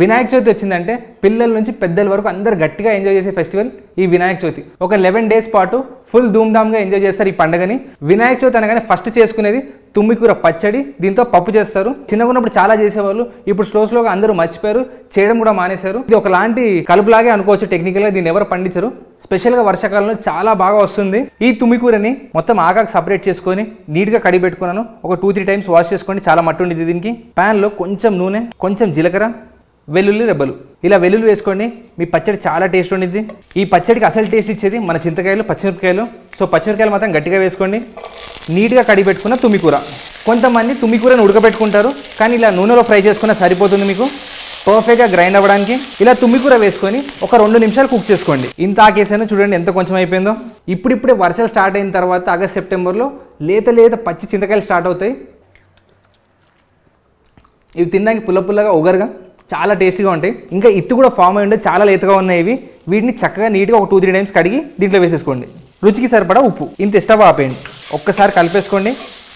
వినాయక చవితి వచ్చిందంటే పిల్లల నుంచి పెద్దల వరకు అందరు గట్టిగా ఎంజాయ్ చేసే ఫెస్టివల్ ఈ వినాయక చవితి. ఒక లెవెన్ డేస్ పాటు ఫుల్ ధూమ్ధామ్గా ఎంజాయ్ చేస్తారు ఈ పండుగని. వినాయక చవితి అనగానే ఫస్ట్ చేసుకునేది తుమ్మికూర పచ్చడి దీంతో పప్పు చేస్తారు. చిన్నగా ఉన్నప్పుడు చాలా చేసేవాళ్ళు ఇప్పుడు స్లో స్లోగా అందరూ మర్చిపోయారు చేయడం కూడా మానేశారు. ఇది ఒకలాంటి కలుపులాగే అనుకోవచ్చు టెక్నికల్గా దీన్ని ఎవరు పండించరు. స్పెషల్గా వర్షాకాలంలో చాలా బాగా వస్తుంది. ఈ తుమ్మికూరని మొత్తం ఆగాకు సపరేట్ చేసుకొని నీట్గా కడిగి పెట్టుకున్నాను. ఒక టూ త్రీ టైమ్స్ వాష్ చేసుకోండి చాలా మట్టు ఉండేది దీనికి. ప్యాన్లో కొంచెం నూనె కొంచెం జీలకర్ర వెల్లుల్లి రెబ్బలు. ఇలా వెల్లుల్లి వేసుకోండి. మీ పచ్చడి చాలా టేస్ట్ ఉండిద్ది. ఈ పచ్చడికి అసలు టేస్ట్ ఇచ్చేది మన చింతకాయలు పచ్చిమిరపకాయలు. సో పచ్చిమిరపకాయలు మాత్రం గట్టిగా వేసుకోండి. నీట్గా కడిగి పెట్టుకున్న తుమ్మికూర. కొంతమంది తుమ్మికూరను ఉడకబెట్టుకుంటారు. కానీ ఇలా నూనెలో ఫ్రై చేసుకున్న సరిపోతుంది మీకు. పర్ఫెక్ట్గా గ్రైండ్ అవ్వడానికి. ఇలా తుమ్మికూర వేసుకొని ఒక రెండు నిమిషాలు కుక్ చేసుకోండి. ఇంత ఆకేసాను చూడండి ఎంత కొంచెం అయిపోయిందో. ఇప్పుడిప్పుడే వర్షాలు స్టార్ట్ అయిన తర్వాత ఆగస్ట్ సెప్టెంబర్లో లేత లేత పచ్చి చింతకాయలు స్టార్ట్ అవుతాయి. ఇవి తినడానికి పుల్ల పుల్లగా ఒగరుగా చాలా టేస్టీగా ఉంటాయి. ఇంకా ఇత్తు కూడా ఫామ్ అయి ఉండే చాలా లేతగా ఉన్నాయి ఇవి. వీటిని చక్కగా నీట్గా ఒక టూ త్రీ టైమ్స్ కడిగి దీంట్లో వేసేసుకోండి. రుచికి సరిపడా ఉప్పు. ఇంత స్టవ్ ఆపేయండి ఒక్కసారి కలిపేసుకోండి.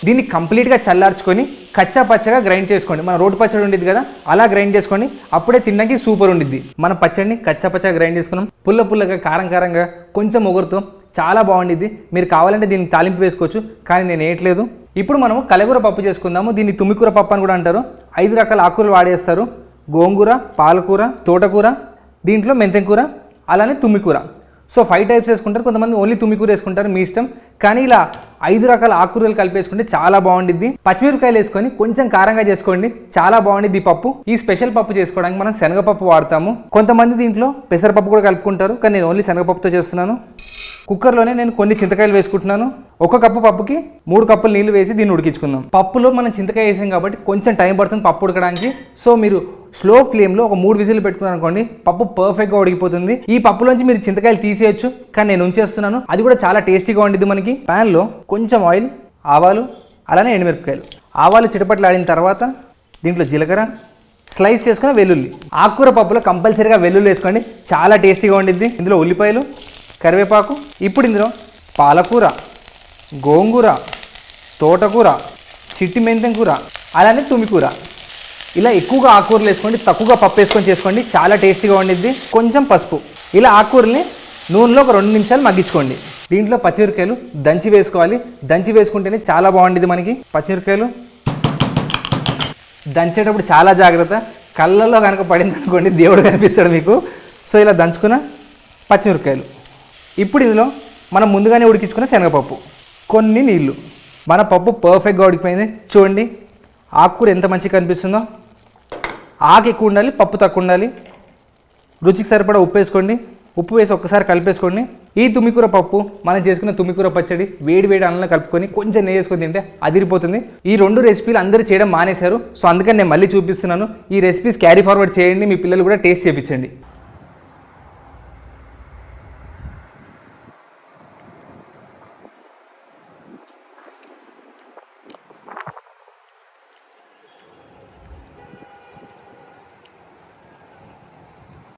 దీన్ని కంప్లీట్గా చల్లార్చుకొని కచ్చా పచ్చగా గ్రైండ్ చేసుకోండి. మన రోడ్డు పచ్చడి ఉండేది కదా అలా గ్రైండ్ చేసుకోండి అప్పుడే తినడానికి సూపర్ ఉండిద్ది. మన పచ్చడిని కచ్చా పచ్చగా గ్రైండ్ చేసుకున్నాం. పుల్ల పుల్లగా కారం కారంగా కొంచెం ఒగురుతో చాలా బాగుండిద్ది. మీరు కావాలంటే దీన్ని తాలింపు వేసుకోవచ్చు కానీ నేను వేయట్లేదు. ఇప్పుడు మనం కలగూర పప్పు చేసుకుందాము. దీన్ని తుమ్మికూర పప్పు అని కూడా అంటారు. ఐదు రకాల ఆకుకూరలు వాడేస్తారు. గోంగూర పాలకూర తోటకూర దీంట్లో మెంతెంకూర అలానే తుమ్మికూర. సో ఫైవ్ టైప్స్ వేసుకుంటారు. కొంతమంది ఓన్లీ తుమ్మికూర వేసుకుంటారు మీ ఇష్టం. కానీ ఇలా ఐదు రకాల ఆకుకూరలు కలిపేసుకుంటే చాలా బాగుండిద్ది. పచ్చిమిరపకాయలు వేసుకొని కొంచెం కారంగా చేసుకోండి. చాలా బాగుండిద్ది పప్పు. ఈ స్పెషల్ పప్పు చేసుకోవడానికి మనం శనగపప్పు వాడతాము. కొంతమంది దీంట్లో పెసరపప్పు కూడా కలుపుకుంటారు. కానీ నేను ఓన్లీ శనగపప్పుతో చేస్తున్నాను. కుక్కర్లోనే నేను కొన్ని చింతకాయలు వేసుకుంటున్నాను. ఒక కప్పు పప్పుకి మూడు కప్పులు నీళ్ళు వేసి దీన్ని ఉడికించుకుందాం. పప్పులో మనం చింతకాయ వేసాం కాబట్టి కొంచెం టైం పడుతుంది పప్పు ఉడకడానికి. సో మీరు స్లో ఫ్లేమ్లో ఒక మూడు విజిల్ పెట్టుకున్నాను అనుకోండి పప్పు పర్ఫెక్ట్గా ఉడికిపోతుంది. ఈ పప్పులోంచి మీరు చింతకాయలు తీసేయచ్చు కానీ నేను ఉంచేస్తున్నాను. అది కూడా చాలా టేస్టీగా ఉండిద్ది మనకి. ప్యాన్లో కొంచెం ఆయిల్ ఆవాలు అలానే ఎండుమిరపకాయలు. ఆవాలు చిటపట్లు తర్వాత దీంట్లో జీలకర్ర స్లైస్ చేసుకున్న వెల్లుల్లి. ఆకుకూర పప్పులో కంపల్సరీగా వెల్లుల్లి వేసుకోండి. చాలా టేస్టీగా ఉండిద్ది ఇందులో ఉల్లిపాయలు కరివేపాకు ఇప్పుడు ఇందులో పాలకూర గోంగూర తోటకూర చిట్టి మెంతం కూర అలానే తుమ్మికూర. ఇలా ఎక్కువగా ఆకుకూరలు వేసుకోండి తక్కువగా పప్పు వేసుకొని చేసుకోండి చాలా టేస్టీగా ఉండిద్ది కొంచెం పసుపు. ఇలా ఆకుకూరల్ని నూనెలో ఒక రెండు నిమిషాలు మగ్గించుకోండి. దీంట్లో పచ్చిమిరకాయలు దంచి వేసుకోవాలి. దంచి వేసుకుంటేనే చాలా బాగుండేది మనకి. పచ్చిమిరకాయలు దంచేటప్పుడు చాలా జాగ్రత్త. కళ్ళల్లో కనుక పడింది అనుకోండి దేవుడు కనిపిస్తాడు మీకు. సో ఇలా దంచుకున్న పచ్చిమిరకాయలు ఇప్పుడు ఇందులో మనం ముందుగానే ఉడికించుకున్న శనగపప్పు. కొన్ని నీళ్ళు. మన పప్పు పర్ఫెక్ట్గా ఉడికిపోయింది. చూడండి. ఆకుకూర ఎంత మంచిగా కనిపిస్తుందో? ఆకు ఎక్కువ ఉండాలి పప్పు తక్కువ ఉండాలి. రుచికి సరిపడా ఉప్పు వేసుకోండి. ఉప్పు వేసి ఒక్కసారి కలిపేసుకోండి. ఈ తుమ్మికూర పప్పు మనం చేసుకున్న తుమ్మికూర పచ్చడి వేడి వేడి అన్నంలో కలుపుకొని కొంచెం నెయ్యి వేసుకొని తింటే అదిరిపోతుంది. ఈ రెండు రెసిపీలు అందరూ చేయడం మానేశారు. సో అందుకని నేను మళ్ళీ చూపిస్తున్నాను. ఈ రెసిపీస్ క్యారీ ఫార్వర్డ్ చేయండి. మీ పిల్లలు కూడా టేస్ట్ చేయించండి